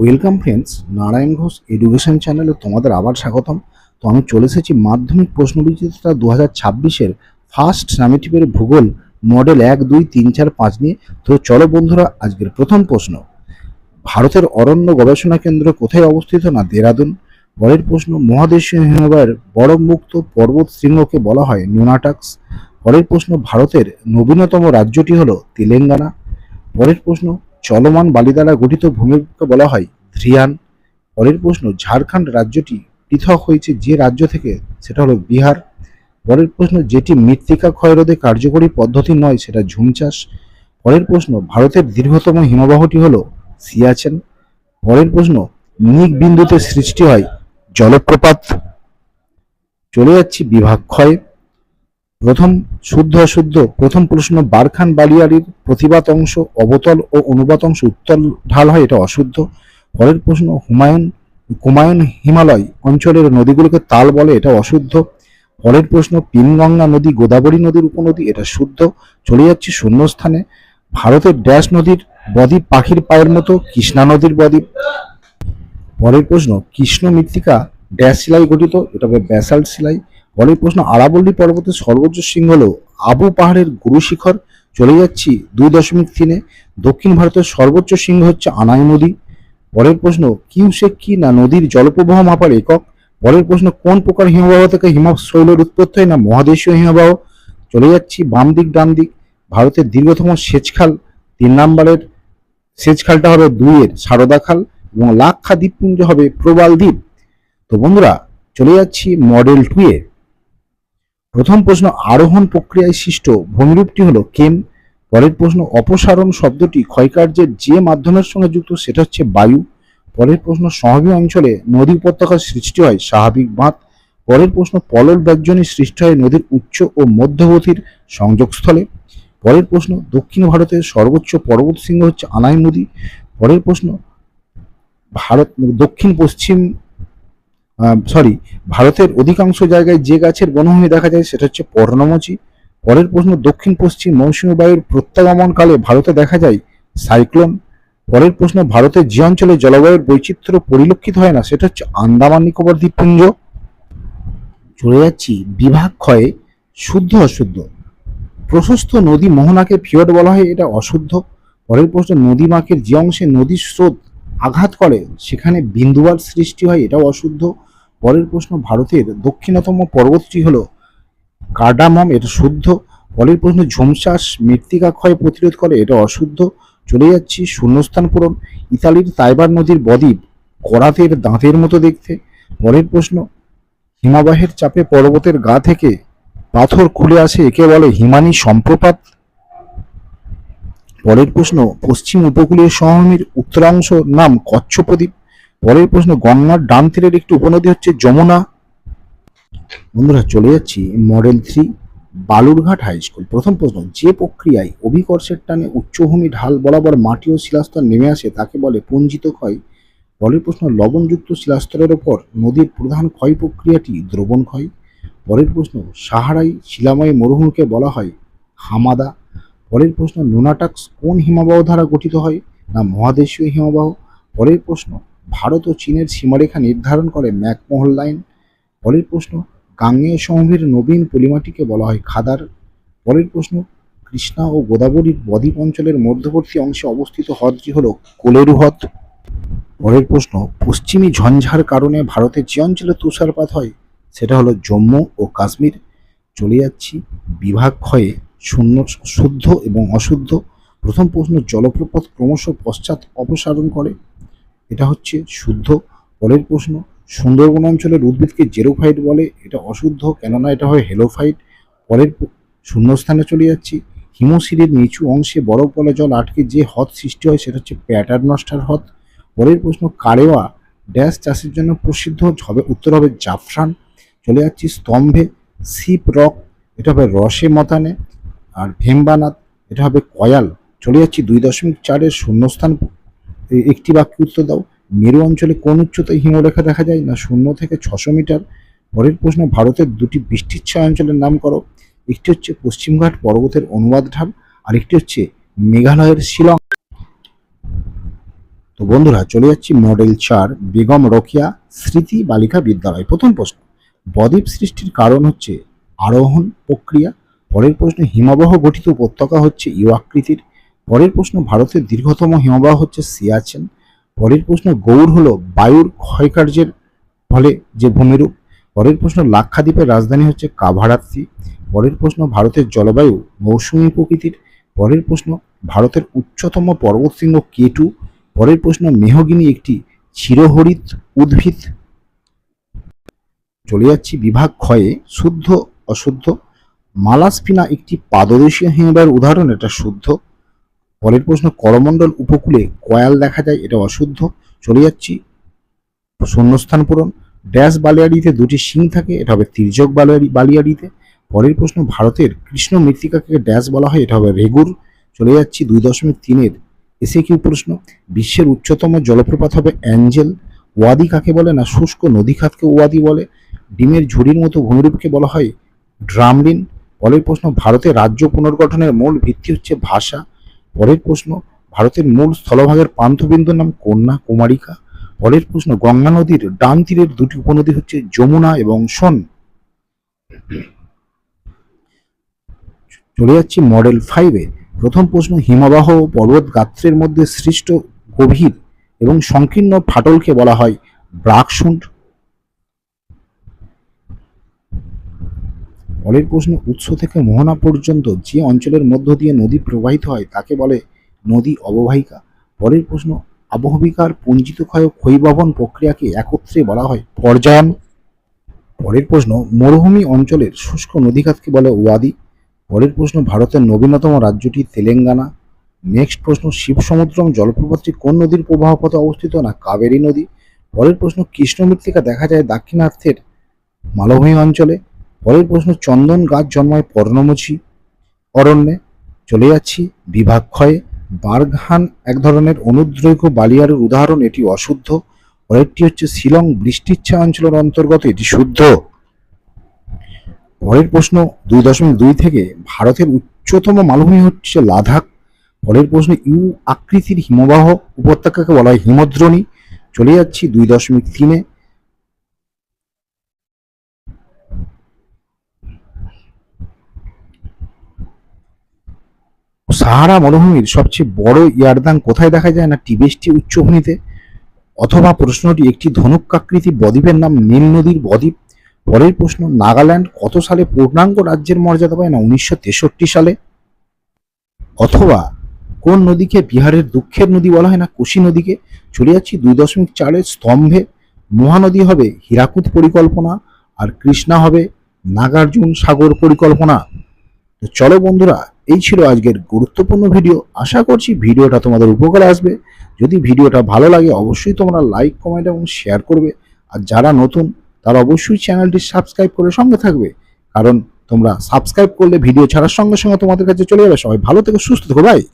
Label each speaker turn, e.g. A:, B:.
A: welcome friends Narayan Ghosh education চ্যানেলে তোমাদের আবার স্বাগতম তো আমি চলে এসেছি মাধ্যমিক প্রশ্নবিচিত্রা দু হাজার ছাব্বিশের ফার্স্ট সামিটিভের ভূগোল মডেল এক দুই তিন চার পাঁচ নিয়ে তো চলো বন্ধুরা আজকের প্রথম প্রশ্ন ভারতের অরণ্য গবেষণা কেন্দ্র কোথায় অবস্থিত না দেরাদুন পরের প্রশ্ন মহাদেশীয় বড় মুক্ত পর্বত শৃঙ্গকে বলা হয় নোনাটাক্স পরের প্রশ্ন ভারতের নবীনতম রাজ্যটি হল তেলেঙ্গানা পরের প্রশ্ন চলমান বালি দ্বারা গঠিত ভূমিকে বলা হয় ধ্রিয়ান পরের প্রশ্ন ঝাড়খণ্ড রাজ্যটি পৃথক হয়েছে যে রাজ্য থেকে সেটা হলো বিহার পরের প্রশ্ন যেটি মৃত্তিকা ক্ষয়রোধে কার্যকরী পদ্ধতি নয় সেটা ঝুম চাষ পরের প্রশ্ন ভারতের দীর্ঘতম হিমবাহটি হলো সিয়াচেন পরের প্রশ্ন নিক বিন্দুতে সৃষ্টি হয় জলপ্রপাত চলে যাচ্ছি বিভাগ ক্ষয় প্রথম শুদ্ধ অশুদ্ধ প্রথম প্রশ্ন বারখান বালিয়ারির প্রতিবাদ অংশ অবতল ও অনুবাদ অংশ উত্তল ঢাল হয় এটা অশুদ্ধ পরের প্রশ্ন হুমায়ুন কুমায়ুন হিমালয় অঞ্চলের নদীগুলোকে তাল বলে এটা অশুদ্ধ পরের প্রশ্ন পিনগঙ্গা নদী গোদাবরী নদীর উপনদী এটা শুদ্ধ চলে যাচ্ছে শূন্যস্থানে ভারতের ড্যাশ নদীর বদ্বীপ পাখির পায়ের মতো কৃষ্ণা নদীর বদ্বীপ পরের প্রশ্ন কৃষ্ণ মৃত্তিকা ড্যাশ শিলাই গঠিত এটা হবে ব্যাসাল্ট শিলাই পরের প্রশ্ন আরাবল্লী পর্বতের সর্বোচ্চ শৃঙ্গ হল আবু পাহাড়ের গুরু শিখর চলে যাচ্ছি দুই দশমিক তিনে দক্ষিণ ভারতের সর্বোচ্চ সিংহ হচ্ছে আনাই নদী পরের প্রশ্ন কিউসেক কি না নদীর জলপ্রবাহ মাপার একক পরের প্রশ্ন কোন প্রকার হিমবাহ থেকে হিমাব শৈলের উৎপত্তি হয় না মহাদেশীয় হিমবাহ চলে যাচ্ছি বাম দিক ডান দিক ভারতের দীর্ঘতম সেচ খাল তিন নম্বরের সেচ খালটা হবে দুইয়ের সারদা খাল এবং লাক্ষা দ্বীপপুঞ্জ হবে প্রবাল দ্বীপ তো বন্ধুরা চলে যাচ্ছি মডেল টু এর প্রথম প্রশ্ন আরোহণ প্রক্রিয়ায় সৃষ্ট ভূমিরূপটি হলো কেম পরের প্রশ্ন অপসারণ শব্দটি ক্ষয়কার্যের যে মাধ্যমের সঙ্গে যুক্ত সেটা হচ্ছে বায়ু পরের প্রশ্ন স্বাভাবিক অঞ্চলে নদী উপত্যকার সৃষ্টি হয় স্বাভাবিক বাঁধ পরের প্রশ্ন পলল ব্যজনী সৃষ্টি হয় নদীর উচ্চ ও মধ্যগতির সংযোগস্থলে পরের প্রশ্ন দক্ষিণ ভারতের সর্বোচ্চ পর্বত শৃঙ্গ হচ্ছে আনাই নদী পরের প্রশ্ন ভারত দক্ষিণ পশ্চিম সরি ভারতের অধিকাংশ জায়গায় যে গাছের বনভূমি দেখা যায় সেটা হচ্ছে পর্ণমোচী পরের প্রশ্ন দক্ষিণ পশ্চিম মৌসুমী বায়ুর প্রত্যাগমনকালে ভারতে দেখা যায় সাইক্লোন পরের প্রশ্ন ভারতের যে অঞ্চলে জলবায়ুর বৈচিত্র্য পরিলক্ষিত হয় না সেটা হচ্ছে আন্দামান নিকোবর দ্বীপপুঞ্জ চলে যাচ্ছি বিভাগ ক্ষয়ে শুদ্ধ অশুদ্ধ প্রশস্ত নদী মোহনাকে ফিওড বলা হয় এটা অশুদ্ধ পরের প্রশ্ন নদী মাকের যে অংশে নদীর স্রোত আঘাত করে সেখানে বিন্দুবার সৃষ্টি হয় এটাও অশুদ্ধ পরের প্রশ্ন ভারতের দক্ষিণতম পর্বতটি হল কার্ডামম এটা শুদ্ধ পরের প্রশ্ন ঝোমশ্বাস মৃত্তিকা ক্ষয় প্রতিরোধ করে এটা অশুদ্ধ চলে যাচ্ছি শূন্যস্থান পূরণ ইতালির তাইবার নদীর বদ্বীপ করাতের দাঁতের মতো দেখতে পরের প্রশ্ন হিমাবাহের চাপে পর্বতের গা থেকে পাথর খুলে আসে একে বলে হিমানি সম্প্রপাত পরের প্রশ্ন পশ্চিম উপকূলীয় সমভূমির উত্তরাংশ নাম কচ্ছপ্রদীপ পরের প্রশ্ন গঙ্গার ডান তীরের একটি উপনদী হচ্ছে যমুনা বন্ধুরা চলে যাচ্ছি model three Balurghat high school প্রথম প্রশ্ন যে প্রক্রিয়ায় অভিকর্ষের টানে উচ্চভূমি ঢাল বরাবর মাটি ও শিলাস্তর নেমে আসে তাকে বলে পুঞ্জিত ক্ষয় পরের প্রশ্ন লবণযুক্ত শিলাস্তরের ওপর নদীর প্রধান ক্ষয় প্রক্রিয়াটি দ্রবণ ক্ষয় পরের প্রশ্ন সাহারাই শিলাময় মরুভূমিকে বলা হয় হামাদা পরের প্রশ্ন নোনাটাক্স কোন হিমাবাহ দ্বারা গঠিত হয় না মহাদেশীয় হিমাবাহ পরের প্রশ্ন ভারত ও চীনের সীমারেখা নির্ধারণ করে ম্যাকমোহল লাইন পরের প্রশ্ন গাঙ্গেয় সমভের নবীন পলিমাটিকে বলা হয় খাদার পরের প্রশ্ন কৃষ্ণা ও গোদাবরীর বদ্বীপ অঞ্চলের মধ্যবর্তী অংশে অবস্থিত হ্রদটি হল কোলেরু হ্রদ পরের প্রশ্ন পশ্চিমী ঝঞ্ঝার কারণে ভারতের যে অঞ্চলে তুষারপাত হয় সেটা হলো জম্মু ও কাশ্মীর চলে যাচ্ছি বিভাগ ক্ষয়ে শূন্য শুদ্ধ এবং অশুদ্ধ প্রথম প্রশ্ন জলপ্রপাত ক্রমশ পশ্চাৎ অপসারণ করে এটা হচ্ছে শুদ্ধ পরের প্রশ্ন সুন্দরবন অঞ্চলের উদ্ভিদকে জেরোফাইট বলে এটা অশুদ্ধ কেননা এটা হয় হেলোফাইট পরের শূন্যস্থানে চলে যাচ্ছি হিমশিরের নিচু অংশে বরফ গলা জল আটকে যে হ্রদ সৃষ্টি হয় সেটা হচ্ছে প্যাটার্নস্টার হ্রদ পরের প্রশ্ন কারেওয়া ড্যাশ চাষের জন্য প্রসিদ্ধ হবে উত্তর হবে জাফরান চলে যাচ্ছি স্তম্ভে সিপ রক এটা হবে রসে মতানে আর ভেম্বানাথ এটা হবে কয়াল চলে যাচ্ছি দুই দশমিক চারের শূন্যস্থান একটি বাক্যে উত্তর দাও মেরু অঞ্চলে কোন উচ্চতায় হিমরেখা দেখা যায় না শূন্য থেকে ছশো মিটার পরের প্রশ্ন ভারতের দুটি বৃষ্টিচ্ছা অঞ্চলের নাম করো একটি হচ্ছে পশ্চিমঘাট পর্বতের অনুবাদ ঢাল একটি হচ্ছে মেঘালয়ের শিলং তো বন্ধুরা চলে যাচ্ছি মডেল চার বেগম রকিয়া স্মৃতি বালিকা বিদ্যালয় প্রথম প্রশ্ন বদ্বীপ সৃষ্টির কারণ হচ্ছে আরোহণ প্রক্রিয়া পরের প্রশ্ন হিমাবহ গঠিত উপত্যকা হচ্ছে ইউ আকৃতির পরের প্রশ্ন ভারতের দীর্ঘতম হিমবাহ হচ্ছে সিয়াচেন পরের প্রশ্ন গৌড় হলো বায়ুর ক্ষয়কার্যের ফলে যে ভূমিরূপ পরের প্রশ্ন লাক্ষাদ্বীপের রাজধানী হচ্ছে কাভারাত্রি পরের প্রশ্ন ভারতের জলবায়ু মৌসুমী প্রকৃতির পরের প্রশ্ন ভারতের উচ্চতম পর্বতশৃঙ্গ কেটু পরের প্রশ্ন মেহগিনি একটি চিরহরিত উদ্ভিদ চলে যাচ্ছি বিভাগ ক্ষয়ে শুদ্ধ অশুদ্ধ মালাসপিনা একটি পাদদেশীয় হিমবাহের উদাহরণ এটা শুদ্ধ পরের প্রশ্ন করমণ্ডল উপকূলে কয়াল দেখা যায় এটা অশুদ্ধ চলে যাচ্ছি শূন্যস্থান পূরণ ড্যাশ বালিয়াড়িতে দুটি শিং থাকে এটা হবে তির্যক বালিয়াড়ি বালিয়াড়িতে পরের প্রশ্ন ভারতের কৃষ্ণ মৃত্তিকাকে ড্যাশ বলা হয় এটা হবে রেগুর চলে যাচ্ছি দুই দশমিক তিনের এসে কিউ প্রশ্ন বিশ্বের উচ্চতম জলপ্রপাত হবে অ্যাঞ্জেল ওয়াদি কাকে বলে না শুষ্ক নদী খাতকে ওয়াদি বলে ডিমের ঝুড়ির মতো ভূমিরূপকে বলা হয় ড্রামলিন পরের প্রশ্ন ভারতের রাজ্য পুনর্গঠনের মূল ভিত্তি হচ্ছে ভাষা পরের প্রশ্ন ভারতের মূল স্থলভাগের পান্থবিন্দুর নাম কন্যা কুমারিকা পরের প্রশ্ন গঙ্গা নদীর ডান তীরের দুটি উপনদী হচ্ছে যমুনা এবং সোন চলে যাচ্ছি মডেল ফাইভে প্রথম প্রশ্ন হিমবাহ পর্বত গাত্রের মধ্যে সৃষ্ট গভীর এবং সংকীর্ণ ফাটলকে বলা হয় ব্রাকশুন্ড পরের প্রশ্ন উৎস থেকে মোহনা পর্যন্ত যে অঞ্চলের মধ্য দিয়ে নদী প্রবাহিত হয় তাকে বলে নদী অববাহিকা পরের প্রশ্ন আবহবিকার পঞ্জিত ক্ষয় ক্ষয়বহন প্রক্রিয়াকে একত্রে বলা হয় পর্যায়ন পরের প্রশ্ন মরুভূমি অঞ্চলের শুষ্ক নদীঘাতকে বলে ওয়াদি পরের প্রশ্ন ভারতের নবীনতম রাজ্যটি তেলেঙ্গানা নেক্সট প্রশ্ন শিবসমুদ্রম জলপ্রপাতটি কোন নদীর প্রবাহ পথে অবস্থিত না কাবেরী নদী পরের প্রশ্ন কৃষ্ণ মৃত্তিকা দেখা যায় দাক্ষিণার্থের মালভূমি অঞ্চলে পরের প্রশ্ন চন্দন গাছ জন্মায় পর্ণমোচী অরণ্যে চলে যাচ্ছি বিভাক্ষয়ে বার্ঘান এক ধরনের অনুদ্রৈক বালিয়ারের উদাহরণ এটি অশুদ্ধ পরেরটি হচ্ছে শিলং বৃষ্টিচ্ছা অঞ্চলের অন্তর্গত এটি শুদ্ধ পরের প্রশ্ন দুই দশমিক দুই থেকে ভারতের উচ্চতম মালভূমি হচ্ছে লাদাখ পরের প্রশ্ন ইউ আকৃতির হিমবাহ উপত্যকাকে বলা হয় হিমদ্রণী চলে যাচ্ছি দুই দশমিক তিনে সাহারা মরুভূমির সবচেয়ে বড় ইয়ারদাং কোথায় দেখা যায় না টিবেস্টি উচ্চভূমিতে অথবা প্রশ্নটি একটি ধনুকাকৃতি বদ্বীপের নাম নীল নদীর বদ্বীপ পরের প্রশ্ন নাগাল্যান্ড কত সালে পূর্ণাঙ্গ রাজ্যের মর্যাদা পায় না উনিশশো সালে অথবা কোন নদীকে বিহারের দুঃখের নদী বলা হয় না কোশি নদীকে চলে যাচ্ছি দুই দশমিক চারের স্তম্ভে মহানদী হবে হীরাকুদ পরিকল্পনা আর কৃষ্ণা হবে নাগার্জুন সাগর পরিকল্পনা তো চলো বন্ধুরা এই ছিল আজকের গুরুত্বপূর্ণ ভিডিও আশা করছি ভিডিওটা তোমাদের উপকারে আসবে যদি ভিডিওটা ভালো লাগে অবশ্যই তোমরা লাইক কমেন্ট এবং শেয়ার করবে আর যারা নতুন তারা অবশ্যই চ্যানেলটি সাবস্ক্রাইব করে সঙ্গে থাকবে কারণ তোমরা সাবস্ক্রাইব করলে ভিডিও ছাড়ার সঙ্গে সঙ্গে তোমাদের কাছে চলে যাবে সবাই ভালো থেকে সুস্থ থাকো ভাই